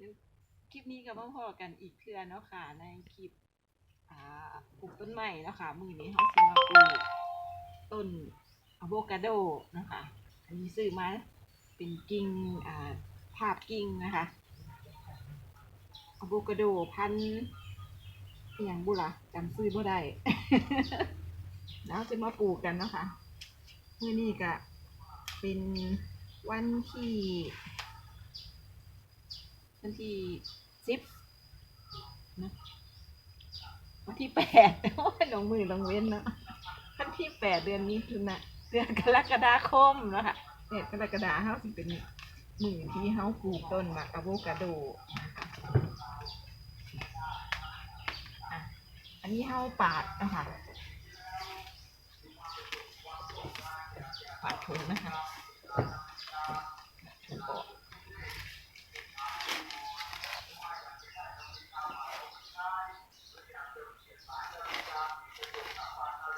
เดี๋ยวคลิปนี้ก็มาพอกันอีกเทื่อเนาะค่ะ ในคลิปปลูกต้นใหม่เนาะค่ะ มือนี้เขาสิมาปลูกต้นอะโวคาโดนะคะ อันนี้ซื้อมาเป็นกิ่งอ่าภาพกิ่งนะคะอะโวคาโดพันอย่างบุล่ะจำซื้อบ่ได้แล้วจะมาปลูกกันเนาะคะมือนี้ก็เป็นวันที่ วันที่สิบนะวันที่แปดโอ้ยลงมือลงเว้นเนาะวันที่แปดเดือนนี้คือนะเดือนกรกฎาคมนะค่ะเดือนกรกฎาเฮาสิเป็นมือที่เฮาปลูกต้นมากอะโวคาโดนะคะอะอันนี้เฮาปาดนะคะปาดถุงนะคะถุงออก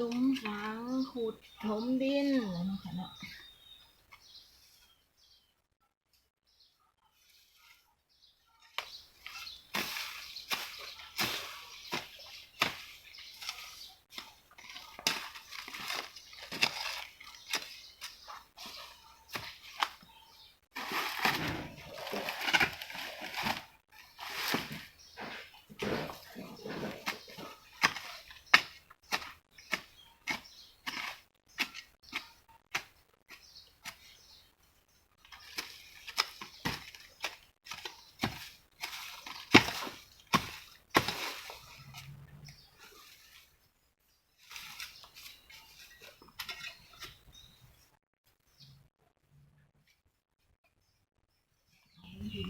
ลุมฝังขุดถมดินนะคะเนาะ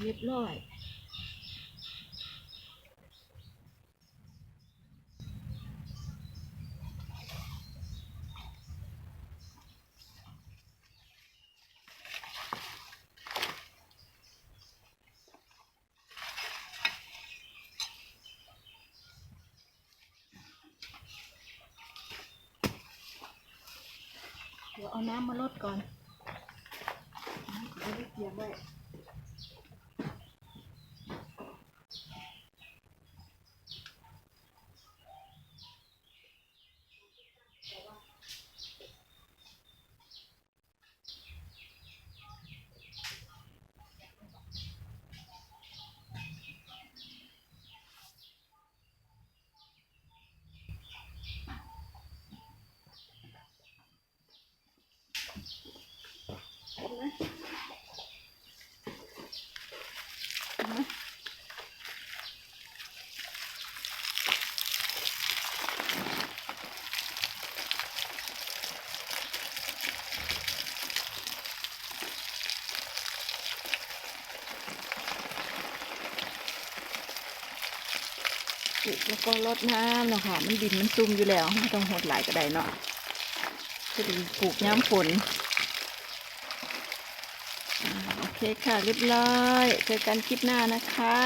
เรียบร้อยเดี๋ยวเอาน้ำมาลดก่อนเอาไว้เตรียมไว้ แล้วก็รดน้ำเนาะค่ะ มันดินมันซุ่มอยู่แล้วไม่ต้องหดหลายก็ได้เนาะจะดีปลูกย้ำฝนอโอเคค่ะเรียบร้อยเจอกันคลิปหน้านะคะ